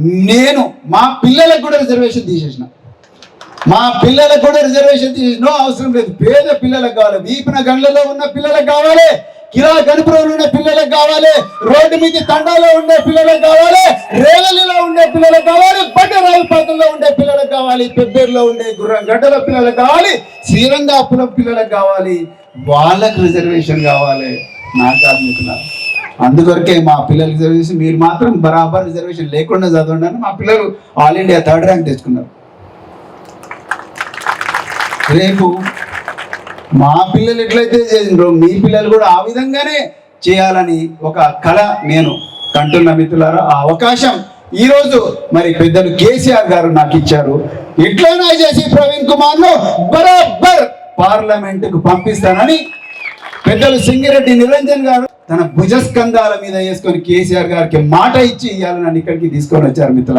నేను మా పిల్లలకు కూడా రిజర్వేషన్ తీసేసిన. మా పిల్లలకు కూడా రిజర్వేషన్ తీసేసిన. అవసరం లేదు. పేద పిల్లలకు కావాలి. వీపిన గండ్లలో ఉన్న పిల్లలకు కావాలి. కిరా గణపురంలో ఉన్న పిల్లలకు కావాలి. రోడ్డు మీద తండాలో ఉండే పిల్లలకు కావాలి. రేవల్లిలో ఉండే పిల్లలకు కావాలి. బండరావుపాకంలో ఉండే పిల్లలకు కావాలి. పెబ్బేరులో ఉండే గుర్రం గడ్డల పిల్లలకు కావాలి. శ్రీరంగాపురం పిల్లలకు కావాలి. వాళ్ళకు రిజర్వేషన్ కావాలి. నా కార్మికుల అందుకొరకే మా పిల్లల రిజర్వేషన్ మీరు మాత్రం బరాబర్ రిజర్వేషన్ లేకుండా చదవండి అని మా పిల్లలు ఆల్ ఇండియా థర్డ్ ర్యాంక్ తెచ్చుకున్నారు. రేపు మా పిల్లలు ఎట్లయితే చేసినారో మీ పిల్లలు కూడా ఆ విధంగానే చేయాలని ఒక కళ నేను కంటున్న మిత్రులారా ఆ అవకాశం ఈ రోజు మరి పెద్దలు కేసీఆర్ గారు నాకు ఇచ్చారు. ఇట్లనే చేసి ప్రవీణ్ కుమార్ను బరాబర్ పార్లమెంట్కు పంపిస్తానని పెద్దలు సింగిరెడ్డి నిరంజన్ గారు తన భుజస్కంధాల మీద వేసుకొని కేసీఆర్ గారికి మాట ఇచ్చి ఇవ్వాలని నన్ను ఇక్కడికి తీసుకొని వచ్చారు మిత్రులారా.